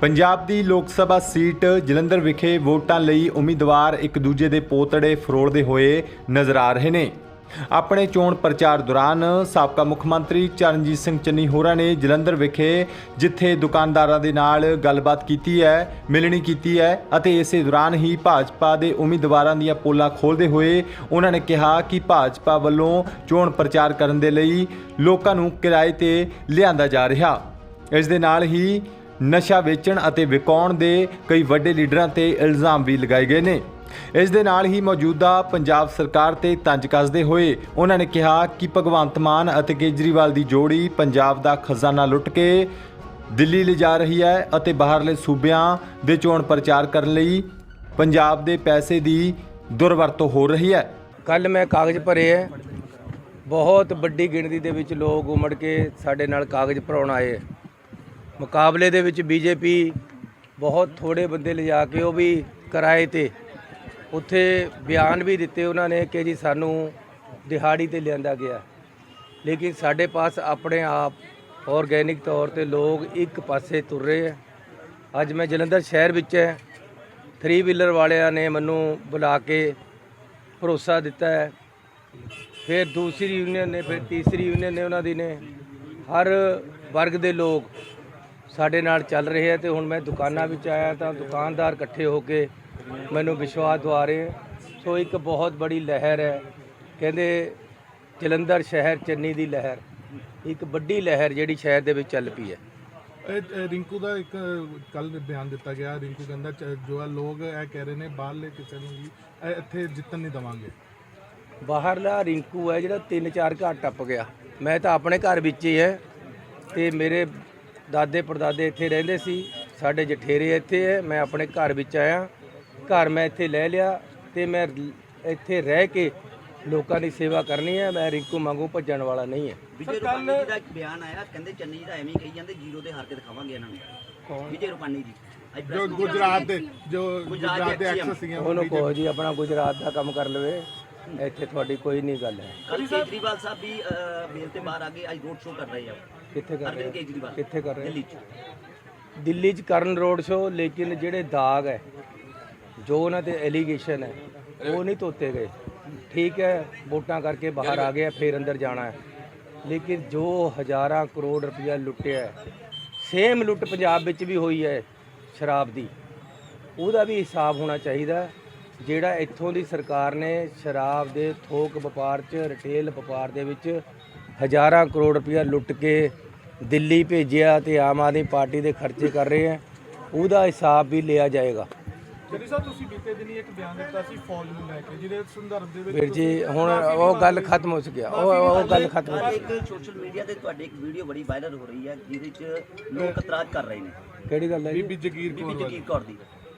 ਪੰਜਾਬ ਦੀ ਲੋਕ ਸਭਾ ਸੀਟ ਜਲੰਧਰ ਵਿਖੇ ਵੋਟਾਂ ਲਈ ਉਮੀਦਵਾਰ ਇੱਕ ਦੂਜੇ ਦੇ ਪੋਤੜੇ ਫਰੋਲਦੇ ਹੋਏ ਨਜ਼ਰ ਆ ਰਹੇ ਨੇ। ਆਪਣੇ ਚੋਣ ਪ੍ਰਚਾਰ ਦੌਰਾਨ ਸਾਬਕਾ ਮੁੱਖ ਮੰਤਰੀ ਚਰਨਜੀਤ ਸਿੰਘ ਚੰਨੀ ਹੋਰਾਂ ਨੇ ਜਲੰਧਰ ਵਿਖੇ ਜਿੱਥੇ ਦੁਕਾਨਦਾਰਾਂ ਦੇ ਨਾਲ ਗੱਲਬਾਤ ਕੀਤੀ ਹੈ, ਮਿਲਣੀ ਕੀਤੀ ਹੈ ਅਤੇ ਇਸੇ ਦੌਰਾਨ ਹੀ ਭਾਜਪਾ ਦੇ ਉਮੀਦਵਾਰਾਂ ਦੀਆਂ ਪੋਲਾਂ ਖੋਲ੍ਹਦੇ ਹੋਏ ਉਹਨਾਂ ਨੇ ਕਿਹਾ ਕਿ ਭਾਜਪਾ ਵੱਲੋਂ ਚੋਣ ਪ੍ਰਚਾਰ ਕਰਨ ਦੇ ਲਈ ਲੋਕਾਂ ਨੂੰ ਕਿਰਾਏ ਤੇ ਲਿਆਂਦਾ ਜਾ ਰਿਹਾ। ਇਸ ਦੇ ਨਾਲ ਹੀ ਨਸ਼ਾ ਵੇਚਣ ਅਤੇ ਵਿਕਾਉਣ ਦੇ ਕਈ ਵੱਡੇ ਲੀਡਰਾਂ ਤੇ ਇਲਜ਼ਾਮ ਵੀ ਲਗਾਏ ਗਏ ਨੇ। ਇਸ ਦੇ ਨਾਲ ਹੀ ਮੌਜੂਦਾ ਪੰਜਾਬ ਸਰਕਾਰ ਤੇ ਤੰਜ ਕੱਸਦੇ ਹੋਏ ਉਹਨਾਂ ਨੇ ਕਿਹਾ ਕਿ ਭਗਵੰਤ ਮਾਨ ਅਤੇ ਕੇਜਰੀਵਾਲ ਦੀ ਜੋੜੀ ਪੰਜਾਬ ਦਾ ਖਜ਼ਾਨਾ ਲੁੱਟ ਕੇ ਦਿੱਲੀ ਲਿਜਾ ਰਹੀ ਹੈ ਅਤੇ ਬਾਹਰਲੇ ਸੂਬਿਆਂ ਦੇ ਚੋਣ ਪ੍ਰਚਾਰ ਕਰਨ ਲਈ ਪੰਜਾਬ ਦੇ ਪੈਸੇ ਦੀ ਦੁਰਵਰਤੋਂ ਹੋ ਰਹੀ ਹੈ। ਕੱਲ ਮੈਂ ਕਾਗਜ਼ ਭਰੇ ਹੈ। ਬਹੁਤ ਵੱਡੀ ਗਿਣਤੀ ਦੇ ਵਿੱਚ ਲੋਕ ਉਮੜ ਕੇ ਸਾਡੇ ਨਾਲ ਕਾਗਜ਼ ਭਰਾਉਣ ਆਏ ਮੁਕਾਬਲੇ ਦੇ ਵਿੱਚ ਬੀਜੇਪੀ ਬਹੁਤ ਥੋੜੇ ਬੰਦੇ ਲਿਜਾ ਕੇ ਉਹ ਵੀ ਕਿਰਾਏ ਤੇ ਉੱਥੇ ਬਿਆਨ ਵੀ ਦਿੱਤੇ ਉਹਨਾਂ ਨੇ ਕਿ ਜੀ ਸਾਨੂੰ ਦਿਹਾੜੀ ਤੇ ਲਿਆਂਦਾ ਗਿਆ। ਲੇਕਿਨ ਸਾਡੇ ਪਾਸ ਆਪਣੇ ਆਪ ਆਰਗੈਨਿਕ ਤੌਰ ਤੇ ਲੋਕ ਇੱਕ ਪਾਸੇ ਤੁਰ ਰਹੇ ਹੈ ਅੱਜ ਮੈਂ ਜਲੰਧਰ ਸ਼ਹਿਰ ਵਿੱਚ ਹੈ। ਥਰੀ ਵੀਲਰ ਵਾਲਿਆਂ ਨੇ ਮੈਨੂੰ ਬੁਲਾ ਕੇ ਭਰੋਸਾ ਦਿੱਤਾ ਹੈ। ਫਿਰ ਦੂਸਰੀ ਯੂਨੀਅਨ ਨੇ, ਫਿਰ ਤੀਸਰੀ ਯੂਨੀਅਨ ਨੇ ਉਹਨਾਂ ਦੀ ਨੇ। ਹਰ ਵਰਗ ਦੇ ਲੋਕ ਸਾਡੇ ਨਾਲ ਚੱਲ ਰਹੇ ਹੈ ਤੇ ਹੁਣ ਮੈਂ ਦੁਕਾਨਾਂ ਵਿੱਚ ਆਇਆ ਤਾਂ ਦੁਕਾਨਦਾਰ ਇਕੱਠੇ ਹੋ ਕੇ ਮੈਨੂੰ ਵਿਸ਼ਵਾਸ ਦਵਾ ਰਹੇ। ਸੋ ਇੱਕ ਬਹੁਤ ਬੜੀ ਲਹਿਰ ਹੈ। ਕਹਿੰਦੇ ਜਲੰਧਰ ਸ਼ਹਿਰ ਚੰਨੀ ਦੀ ਲਹਿਰ। ਇੱਕ ਵੱਡੀ ਲਹਿਰ ਜਿਹੜੀ ਸ਼ਹਿਰ ਦੇ ਵਿੱਚ ਚੱਲ ਪਈ ਹੈ। ਇਹ ਰਿੰਕੂ ਦਾ ਇੱਕ ਕੱਲ ਬਿਆਨ ਦਿੱਤਾ ਗਿਆ। ਰਿੰਕੂ ਕਹਿੰਦਾ ਜੋ ਆ ਲੋਕ ਇਹ ਕਹਿ ਰਹੇ ਨੇ ਬਾਹਰਲੇ ਕਿਸੇ ਨੂੰ ਵੀ ਇੱਥੇ ਜਿੱਤਣ ਨਹੀਂ ਦਵਾਂਗੇ। ਬਾਹਰਲਾ ਰਿੰਕੂ ਹੈ ਜਿਹੜਾ ਤਿੰਨ ਚਾਰ ਘਰ ਟੱਪ ਗਿਆ। ਮੈਂ ਤਾਂ ਆਪਣੇ ਘਰ ਵਿੱਚ ਹੀ ਹੈ ਤੇ ਮੇਰੇ ਦਾਦੇ ਪੜਦਾਦੇ ਇੱਥੇ ਰਹਿੰਦੇ ਸੀ। ਸਾਡੇ ਜਠੇਰੇ ਇੱਥੇ ਹੈ ਮੈਂ ਆਪਣੇ ਘਰ ਵਿੱਚ ਆਇਆ। ਘਰ ਮੈਂ ਇੱਥੇ ਲੈ ਲਿਆ ਤੇ ਮੈਂ ਇੱਥੇ ਰਹਿ ਕੇ ਲੋਕਾਂ ਦੀ ਸੇਵਾ ਕਰਨੀ ਹੈ। ਮੈਂ ਰਿੰਕੂ ਵਾਂਗੂ ਭੱਜਣ ਵਾਲਾ ਨਹੀਂ ਹੈ। ਵਿਜੇ ਰੁਪਾਨੀ ਜੀ ਦਾ ਇੱਕ ਬਿਆਨ ਆਇਆ ਕਹਿੰਦੇ ਚੰਨੀ ਜੀ ਦਾ ਐਵੇਂ ਹੀ ਕਹੀ ਜਾਂਦੇ ਜ਼ੀਰੋ ਤੇ ਹਾਰ ਕੇ ਦਿਖਾਵਾਂਗੇ ਇਹਨਾਂ ਨੂੰ। ਵਿਜੇ ਰੁਪਾਨੀ ਜੀ। ਗੁਜਰਾਤ ਦੇ ਜੋ ਗੁਜਰਾਤ ਦੇ ਸੀਗੇ ਉਹ ਉਹਨੂੰ ਕਹੋ ਜੀ ਆਪਣਾ ਗੁਜਰਾਤ ਦਾ ਕੰਮ ਕਰ ਲਵੇ। ਇੱਥੇ ਤੁਹਾਡੀ ਕੋਈ ਨਹੀਂ ਗੱਲ ਹੈ। ਕੱਲ ਕੇਜਰੀਵਾਲ ਸਾਹਿਬ ਵੀ ਬੇਲ ਤੇ ਬਾਹਰ ਆ ਕੇ ਅੱਜ ਰੋਡ ਸ਼ੋਅ ਕਰ ਰਹੇ ਆ ਕਿੱਥੇ ਕਰ ਰਹੇ? ਕੇਜਰੀਵਾਲ। ਕਿੱਥੇ ਕਰ ਰਹੇ? ਦਿੱਲੀ ਚ। ਦਿੱਲੀ 'ਚ ਕਰਨ ਰੋਡ ਸ਼ੋ ਲੇਕਿਨ ਜਿਹੜੇ ਦਾਗ ਹੈ ਜੋ ਉਹਨਾਂ ਤੇ ਐਲੀਗੇਸ਼ਨ ਹੈ ਉਹ ਨਹੀਂ ਧੋਤੇ ਗਏ। ਠੀਕ ਹੈ ਵੋਟਾਂ ਕਰਕੇ ਬਾਹਰ ਆ ਗਏ ਫਿਰ ਅੰਦਰ ਜਾਣਾ ਹੈ। ਲੇਕਿਨ ਜੋ ਹਜ਼ਾਰਾਂ ਕਰੋੜ ਰੁਪਇਆ ਲੁੱਟਿਆ ਹੈ ਸੇਮ ਲੁੱਟ ਪੰਜਾਬ ਵਿੱਚ ਵੀ ਹੋਈ ਹੈ ਸ਼ਰਾਬ ਦੀ। ਉਹਦਾ ਵੀ ਹਿਸਾਬ ਹੋਣਾ ਚਾਹੀਦਾ। ਜਿਹੜਾ ਇੱਥੋਂ ਦੀ ਸਰਕਾਰ ਨੇ ਸ਼ਰਾਬ ਦੇ ਥੋਕ ਵਪਾਰ 'ਚ ਰਿਟੇਲ ਵਪਾਰ ਦੇ ਵਿੱਚ ਹਜ਼ਾਰਾਂ ਕਰੋੜ ਰੁਪਇਆ ਲੁੱਟ ਕੇ ਦਿੱਲੀ ਭੇਜਿਆ ਤੇ ਆਮ ਆਦਮੀ ਪਾਰਟੀ ਦੇ ਖਰਚੇ ਕਰ ਰਹੇ ਹੈ ਉਹਦਾ ਹਿਸਾਬ ਵੀ ਲਿਆ ਜਾਏਗਾ। ਜਿਹੜੀ ਸਾਹਿਬ ਤੁਸੀਂ ਬੀਤੇ ਦਿਨੀ ਇੱਕ ਬਿਆਨ ਦਿੱਤਾ ਸੀ ਫੌਜ ਨੂੰ ਲੈ ਕੇ ਜਿਹਦੇ ਸੰਦਰਭ ਦੇ ਵਿੱਚ ਵੀਰ ਜੀ ਹੁਣ ਉਹ ਗੱਲ ਖਤਮ ਹੋ ਚੁੱਕੀ ਆ। ਉਹ ਉਹ ਗੱਲ ਖਤਮ ਹੋ ਅੱਜ ਇੱਕ ਸੋਸ਼ਲ ਮੀਡੀਆ ਤੇ ਤੁਹਾਡੀ ਇੱਕ ਵੀਡੀਓ ਬੜੀ ਵਾਇਰਲ ਹੋ ਰਹੀ ਹੈ ਜਿਹਦੇ ਚ ਲੋਕ ਇਤਰਾਜ਼ ਕਰ ਰਹੇ ਨੇ। ਕਿਹੜੀ ਗੱਲ ਹੈ ਜੀ? ਬੀਬੀ ਜਗੀਰ ਬੀਬੀ ਜਗੀਰ ਕੌਰ ਦੀ।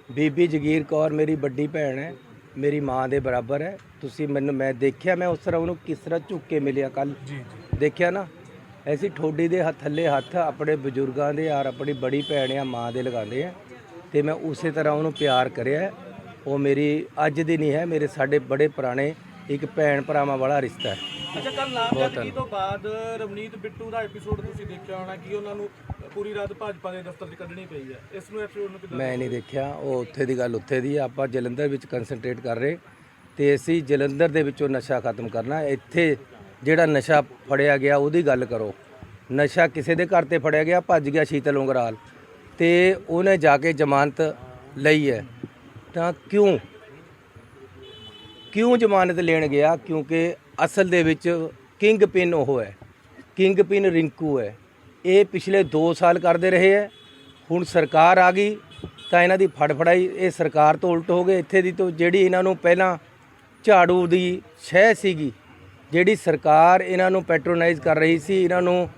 ਬੀਬੀ ਜਗੀਰ ਕੌਰ ਮੇਰੀ ਵੱਡੀ ਭੈਣ ਹੈ ਮੇਰੀ ਮਾਂ ਦੇ ਬਰਾਬਰ ਹੈ। ਤੁਸੀਂ ਮੈਨੂੰ ਮੈਂ ਦੇਖਿਆ ਮੈਂ ਉਸ ਤਰ੍ਹਾਂ ਉਹਨੂੰ ਕਿਸ ਤਰ੍ਹਾਂ ਝੁੱਕ ਕੇ ਮਿਲਿਆ ਕੱਲ ਜੀ ਦੇਖਿਆ ਨਾ? ਐਸੀ ਠੋਡੀ ਦੇ ਹੱਥ ਥੱਲੇ ਹੱਥ ਆਪਣੇ ਬਜ਼ੁਰਗਾਂ ਦੇ ਔਰ ਆਪਣੀ ਬੜੀ ਭੈਣ ਆ ਮਾਂ ਦੇ ਲਗਾਉਂਦੇ ਆ। ਤੇ ਮੈਂ ਉਸੇ ਤਰ੍ਹਾਂ ਉਹਨੂੰ ਪਿਆਰ ਕਰਿਆ। ਉਹ ਮੇਰੀ ਅੱਜ ਦੀ ਨਹੀਂ ਹੈ ਮੇਰੇ ਸਾਡੇ ਬੜੇ ਪੁਰਾਣੇ ਇੱਕ ਭੈਣ ਭਰਾਵਾਂ ਵਾਲਾ ਰਿਸ਼ਤਾ ਹੈ। ਅੱਛਾ ਕੱਲ ਨਾਮਜ਼ਦਗੀ ਤੋਂ ਬਾਅਦ ਰਵਨੀਤ ਬਿੱਟੂ ਦਾ ਐਪੀਸੋਡ ਤੁਸੀਂ ਦੇਖਿਆ ਹੋਣਾ ਕਿ ਉਹਨਾਂ ਨੂੰ ਪੂਰੀ ਰਾਤ ਭਾਜਪਾ ਦੇ ਦਫ਼ਤਰ 'ਚ ਕੱਢਣੀ ਪਈ ਹੈ। ਇਸ ਨੂੰ ਐਪੀਸੋਡ ਨੂੰ ਕਿੱਦਾਂ ਮੈਂ ਨਹੀਂ ਦੇਖਿਆ ਉਹ ਉੱਥੇ ਦੀ ਗੱਲ ਉੱਥੇ ਦੀ ਹੈ ਆਪਾਂ ਜਲੰਧਰ ਵਿੱਚ ਕਨਸੈਂਟਰੇਟ ਕਰ ਰਹੇ ਤੇ ਅਸੀਂ ਜਲੰਧਰ ਦੇ ਵਿੱਚੋਂ ਨਸ਼ਾ ਖਤਮ ਕਰਨਾ। ਇੱਥੇ ਜਿਹੜਾ ਨਸ਼ਾ ਫੜਿਆ ਗਿਆ ਉਹਦੀ ਗੱਲ ਕਰੋ। ਨਸ਼ਾ ਕਿਸੇ ਦੇ ਘਰ ਤੇ ਫੜਿਆ ਗਿਆ ਭੱਜ ਗਿਆ ਸ਼ੀਤਲ ਉਂਗਰਾਲ ਤੇ ਉਹਨੇ ਜਾ ਕੇ ਜ਼ਮਾਨਤ ਲਈ ਹੈ। ਤਾਂ ਕਿਉਂ? ਕਿਉਂ ਜ਼ਮਾਨਤ ਲੈਣ ਗਿਆ? ਕਿਉਂਕਿ ਅਸਲ ਦੇ ਵਿੱਚ ਕਿੰਗ ਪਿਨ ਉਹ ਹੈ, ਕਿੰਗ ਪਿਨ ਰਿੰਕੂ ਹੈ। ਇਹ ਪਿਛਲੇ 2 ਸਾਲ ਕਰਦੇ ਰਹੇ ਹੈ। ਹੁਣ ਸਰਕਾਰ ਆ ਗਈ, ਤਾਂ ਇਹਨਾਂ ਦੀ ਫੜਫੜਾਈ, ਇਹ ਸਰਕਾਰ ਤੋਂ ਉਲਟ ਹੋ ਗਏ। ਇੱਥੇ ਦੀ ਤੋਂ ਜਿਹੜੀ ਇਹਨਾਂ ਨੂੰ ਪਹਿਲਾਂ ਝਾੜੂ ਦੀ ਸ਼ਹਿ ਸੀਗੀ, ਜਿਹੜੀ ਸਰਕਾਰ ਇਹਨਾਂ ਨੂੰ ਪੈਟਰੋਨਾਈਜ਼ ਕਰ ਰਹੀ ਸੀ, ਇਹਨਾਂ ਨੂੰ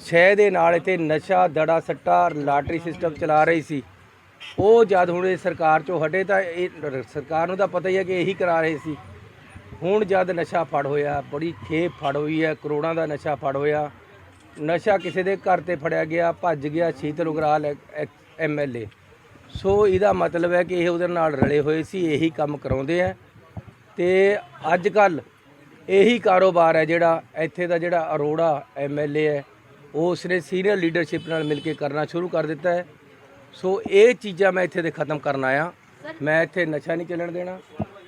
ਸ਼ਹਿ ਦੇ ਨਾਲ ਇੱਥੇ ਨਸ਼ਾ, ਦੜਾ ਸੱਟਾ, ਲਾਟਰੀ ਸਿਸਟਮ ਚਲਾ ਰਹੀ ਸੀ। ਉਹ ਜਦ ਹੁਣ ਇਹ ਸਰਕਾਰ ਚੋਂ ਹਟੇ ਤਾਂ ਇਹ ਸਰਕਾਰ ਨੂੰ ਤਾਂ ਪਤਾ ਹੀ ਹੈ ਕਿ ਇਹੀ ਕਰਾ ਰਹੇ ਸੀ। ਹੁਣ ਜਦ ਨਸ਼ਾ ਫੜ ਹੋਇਆ ਬੜੀ ਖੇਪ ਫੜ ਹੋਈ ਹੈ ਕਰੋੜਾਂ ਦਾ ਨਸ਼ਾ ਫੜ ਹੋਇਆ। ਨਸ਼ਾ ਕਿਸੇ ਦੇ ਘਰ ਤੇ ਫੜਿਆ ਗਿਆ ਭੱਜ ਗਿਆ ਸ਼ੀਤਲ ਉਗਰਾਲ ਐਮਐਲਏ ਸੋ ਇਹਦਾ ਮਤਲਬ ਹੈ ਕਿ ਇਹ ਉਹਦੇ ਨਾਲ ਰਲੇ ਹੋਏ ਸੀ ਇਹੀ ਕੰਮ ਕਰਾਉਂਦੇ ਆ। ਤੇ ਅੱਜ ਕੱਲ ਇਹੀ ਕਾਰੋਬਾਰ ਹੈ ਜਿਹੜਾ ਇੱਥੇ ਦਾ ਜਿਹੜਾ ਅਰੋੜਾ ਐਮਐਲਏ ਹੈ ਉਹ ਉਸਨੇ ਸੀਨੀਅਰ ਲੀਡਰਸ਼ਿਪ ਨਾਲ ਮਿਲ ਕੇ ਕਰਨਾ ਸ਼ੁਰੂ ਕਰ ਦਿੱਤਾ ਹੈ। ਸੋ ਇਹ ਚੀਜ਼ਾਂ ਮੈਂ ਇੱਥੇ ਦੇ ਖਤਮ ਕਰਨ ਆਇਆ। ਮੈਂ ਇੱਥੇ ਨਸ਼ਾ ਨਹੀਂ ਚੱਲਣ ਦੇਣਾ।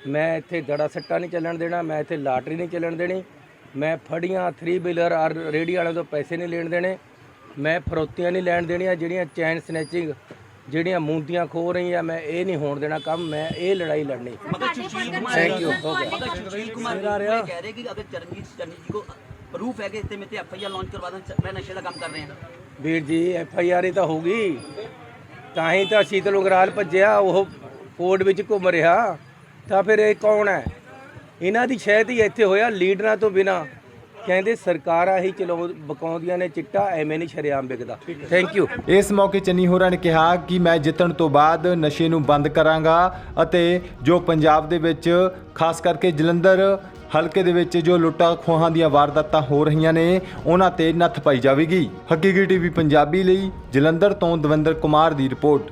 ਮੈਂ ਇੱਥੇ ਗੜਾ ਸੱਟਾ ਨਹੀਂ ਚੱਲਣ ਦੇਣਾ ਮੈਂ ਇੱਥੇ ਲਾਟਰੀ ਨਹੀਂ ਚੱਲਣ ਦੇਣੀ ਮੈਂ ਫੜੀਆਂ ਥਰੀ ਬਿਲਰ ਆਰ ਰੇੜੀ ਵਾਲਿਆਂ ਤੋਂ ਪੈਸੇ ਨਹੀਂ ਲੈਣ ਦੇਣੇ ਮੈਂ ਫਰੋਤੀਆਂ ਨਹੀਂ ਲੈਣ ਦੇਣੀਆਂ ਜਿਹੜੀਆਂ ਚੈਨ ਸਨੈਚਿੰਗ ਜਿਹੜੀਆਂ ਮੂੰਦੀਆਂ ਖੋ ਰਹੀਆਂ ਮੈਂ ਇਹ ਨਹੀਂ ਹੋਣ ਦੇਣਾ ਕੰਮ ਮੈਂ ਇਹ ਲੜਾਈ ਲੜਨੀ। ਥੈਂਕ ਯੂ ਹੋ। ਗਿਆ ਵੀਰ ਜੀ ਐਫ ਆਈ ਆਰ ਹੀ ਤਾਂ ਹੋਗੀ ਤਾਂ ਹੀ ਤਾਂ ਸ਼ੀਤਲ ਉਗਰਾਲ ਭੱਜਿਆ ਉਹ ਕੋਰਟ ਵਿੱਚ ਘੁੰਮ ਰਿਹਾ। ਤਾਂ ਫਿਰ ਇਹ ਕੌਣ ਹੈ? ਇਹਨਾਂ ਦੀ ਸ਼ਾਇਦ ਹੀ ਇੱਥੇ ਹੋਇਆ ਲੀਡਰਾਂ ਤੋਂ ਬਿਨਾ। ਕਹਿੰਦੇ ਸਰਕਾਰਾਂ ਹੀ ਚਲੋ ਬਕਾਉਂਦੀਆਂ ਨੇ ਚਿੱਟਾ, ਐਵੇਂ ਨਹੀਂ ਸ਼ਰੇਆਮ ਵਿਕਦਾ। ਥੈਂਕ ਯੂ ਇਸ ਮੌਕੇ ਚੰਨੀ ਹੋਰਾਂ ਨੇ ਕਿਹਾ ਕਿ ਮੈਂ ਜਿੱਤਣ ਤੋਂ ਬਾਅਦ ਨਸ਼ੇ ਨੂੰ ਬੰਦ ਕਰਾਂਗਾ ਅਤੇ ਜੋ ਪੰਜਾਬ ਦੇ ਵਿੱਚ, ਖਾਸ ਕਰਕੇ ਜਲੰਧਰ ਹਲਕੇ ਦੇ ਵਿੱਚ ਜੋ ਲੁੱਟਾਂ ਖੋਹਾਂ ਦੀਆਂ ਵਾਰਦਾਤਾਂ ਹੋ ਰਹੀਆਂ ਨੇ, ਉਹਨਾਂ ਤੇ ਨੱਥ ਪਾਈ ਜਾਵੇਗੀ। ਹਕੀਕੀ ਟੀਵੀ ਪੰਜਾਬੀ ਲਈ ਜਲੰਧਰ ਤੋਂ ਦਵਿੰਦਰ ਕੁਮਾਰ ਦੀ ਰਿਪੋਰਟ।